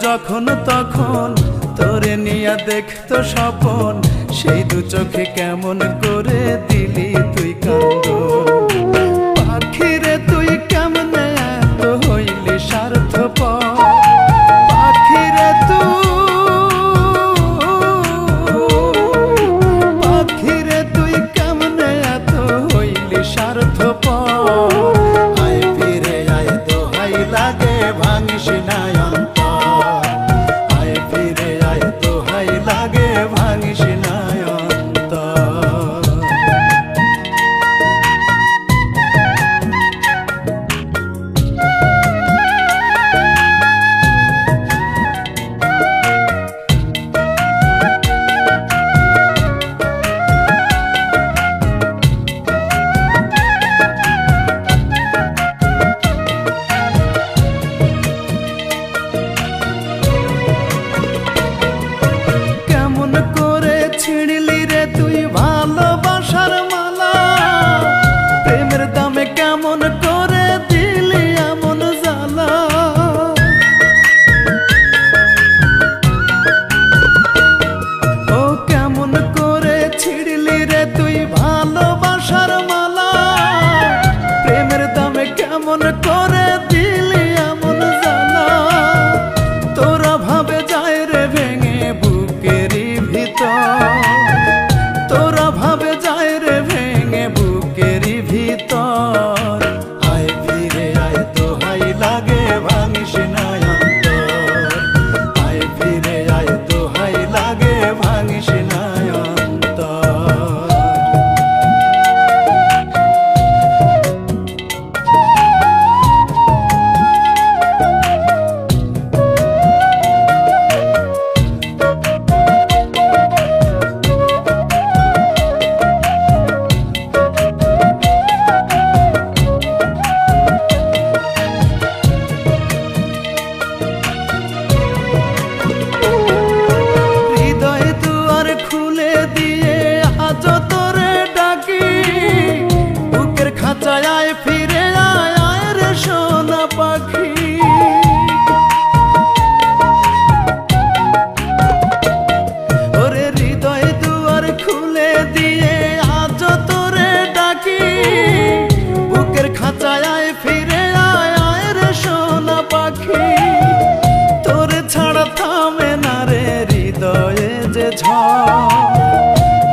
যখন তখন তোরে নিয়া দেখতো স্বপন সেই দু চোখে কেমন করে দিলি তুই কান্দ কেমন করে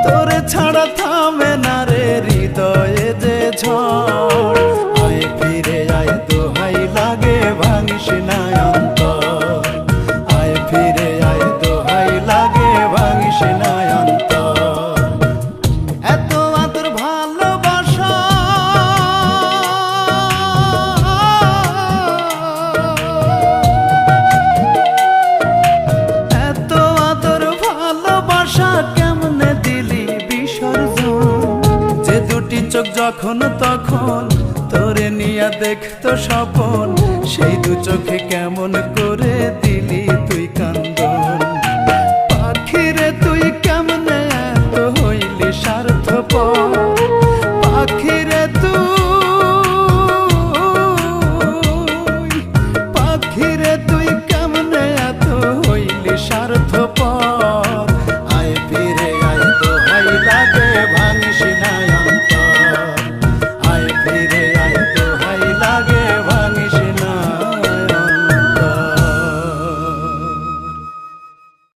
তোরে ছাড়া থামে না রে হৃদয়ে যে ঝড়। আয় ফিরে আয় তো হাই লাগে, ভাঙিস না যখন তখন তোরে নিয়া দেখতো সপন সেই দু চোখে কেমন করে দিলি তুই